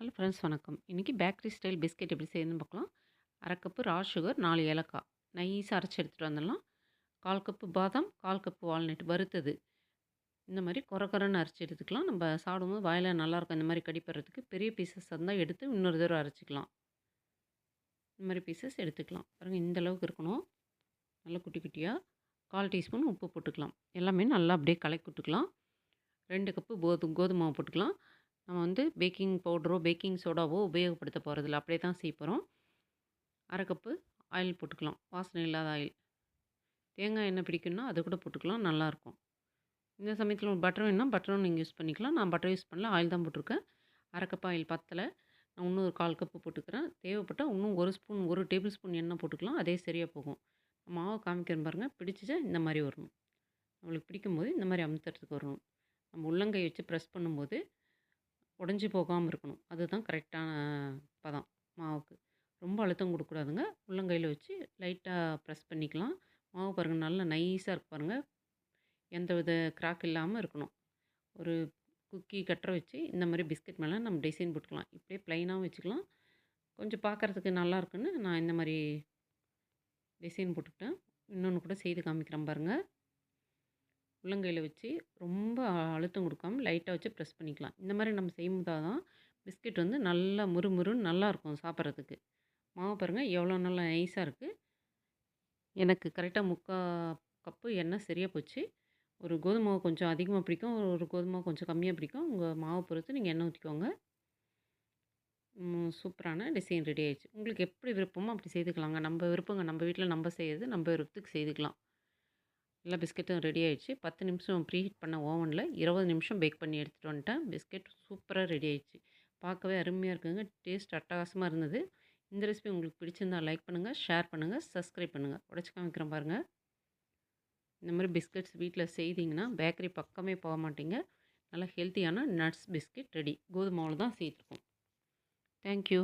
Hello friends வணக்கம். இன்றைக்கி bakery style biscuit எப்படி செய்யணும்னு பார்க்கலாம். அரை கப்பு ரா சுகர் நாலு ஏலக்காய். நைஸாக அரைச்சி எடுத்துகிட்டு வந்துடலாம். கால் கப்பு பாதாம் கால் கப்பு வால்நட் வறுத்தது. இந்த மாதிரி குறை குறைன்னு அரைச்சி எடுத்துக்கலாம். நம்ம சாப்பிடும்போது வாயில் நல்லாயிருக்கும் இந்த மாதிரி கடிப்படுறதுக்கு பெரிய பீசஸ் இருந்தால் எடுத்து இன்னொரு தடவை அரைச்சிக்கலாம். இந்த மாதிரி பீசஸ் எடுத்துக்கலாம். பாருங்கள் இந்த அளவுக்கு இருக்கணும். நல்லா குட்டி குட்டியாக கால் டீஸ்பூன் உப்பு போட்டுக்கலாம். எல்லாமே நல்லா அப்படியே கலக்கி விட்டுக்கலாம். ரெண்டு கப்பு கோது கோதுமை போட்டுக்கலாம். நம்ம வந்து பேக்கிங் பவுடரோ பேக்கிங் சோடாவோ உபயோகப்படுத்த போகிறதில்ல அப்படியே தான் செய்ய போகிறோம் அரை கப்பு ஆயில் போட்டுக்கலாம். வாசனை இல்லாத ஆயில். தேங்காய் எண்ணெய் பிடிக்குன்னா அது கூட போட்டுக்கலாம். நல்லாயிருக்கும் இந்த சமயத்தில் பட்டர் வேணுன்னா பட்டரும் நீங்கள் யூஸ் பண்ணிக்கலாம். நான் பட்டர் யூஸ் பண்ணல. ஆயில் தான் போட்டிருக்கேன். அரை கப் ஆயில் பத்தில். நான் இன்னும் ஒரு கால் கப்பு போட்டுக்கிறேன். தேவைப்பட்டால் இன்னும் ஒரு ஸ்பூன் ஒரு டேபிள் ஸ்பூன் எண்ணெய் போட்டுக்கலாம். அதே சரியாக போகும். மாவை காமிக்கிறேன் பாருங்கள் பிடிச்சிச்சா? இந்த மாதிரி வரணும். நம்மளுக்கு பிடிக்கும்போது இந்த மாதிரி அமுத்துறதுக்கு வரணும். நம்ம உள்ளங்கை வச்சு ப்ரெஸ் பண்ணும்போது உடஞ்சி போகாமல் இருக்கணும். அதுதான் கரெக்டான பதம். மாவுக்கு. ரொம்ப அழுத்தம் கொடுக்கூடாதுங்க உள்ளங்கையில் வச்சு லைட்டாக ப்ரெஸ் பண்ணிக்கலாம். மாவு பாருங்கள் நல்லா நைஸாக இருக்கு பாருங்கள் எந்த வித கிராக் இல்லாமல் இருக்கணும். ஒரு குக்கி கட்டரை வச்சு இந்த மாதிரி பிஸ்கட் மேலே நம்ம டிசைன் போட்டுக்கலாம். இப்படியே ப்ளைனாகவும் வச்சுக்கலாம். கொஞ்சம் பார்க்குறதுக்கு நல்லா இருக்குன்னு நான் இந்த மாதிரி டிசைன் போட்டுக்கிட்டேன். இன்னொன்று கூட செய்து காமிக்கிறேன் பாருங்கள் உள்ளங்கையில் வச்சு ரொம்ப அழுத்தம் கொடுக்காம லைட்டாக வச்சு ப்ரெஸ் பண்ணிக்கலாம். இந்த மாதிரி நம்ம செய்யும்போது தான் பிஸ்கெட் வந்து நல்லா முறுமுறுன்னு நல்லாயிருக்கும் சாப்பிட்றதுக்கு. மாவு பாருங்கள் எவ்வளோ நல்லா நைஸாக இருக்குது எனக்கு கரெக்டாக முக்கால் கப்பு எண்ணெய் சரியாக போச்சு. ஒரு கோதுமை கொஞ்சம் அதிகமாக பிடிக்கும் ஒரு கோதுமை கொஞ்சம் கம்மியாக பிடிக்கும். உங்கள் மாவை பொறுத்து நீங்கள் எண்ணெய் ஊற்றிக்கோங்க சூப்பரான டிசைன் ரெடி ஆயிடுச்சு. உங்களுக்கு எப்படி விருப்பமோ அப்படி செய்துக்கலாங்க. நம்ம விருப்பங்க நம்ம வீட்டில் நம்ம செய்யறது நம்ம விருப்பத்துக்கு செய்துக்கலாம். எல்லா பிஸ்கெட்டும் ரெடி ஆகிடுச்சு பத்து நிமிஷம் ப்ரீஹீட் பண்ண ஓவனில் இருபது நிமிஷம் பேக் பண்ணி எடுத்துகிட்டு வந்துட்டேன். பிஸ்கெட் சூப்பராக ரெடி ஆகிடுச்சு பார்க்கவே அருமையாக இருக்குங்க. டேஸ்ட் அட்டகாசமாக இருந்தது. இந்த ரெசிபி உங்களுக்கு பிடிச்சிருந்தால் லைக் பண்ணுங்கள் ஷேர் பண்ணுங்கள் சப்ஸ்கிரைப் பண்ணுங்கள் உடச்சி காமிக்கிறேன் பாருங்கள் இந்த மாதிரி பிஸ்கெட்ஸ் வீட்டில் செய்திங்கன்னா பேக்கரி பக்கமே போக மாட்டீங்க. நல்லா ஹெல்த்தியான நட்ஸ் பிஸ்கெட் ரெடி. கோதுமாவில் தான் செய்திருக்கோம். தேங்க்யூ.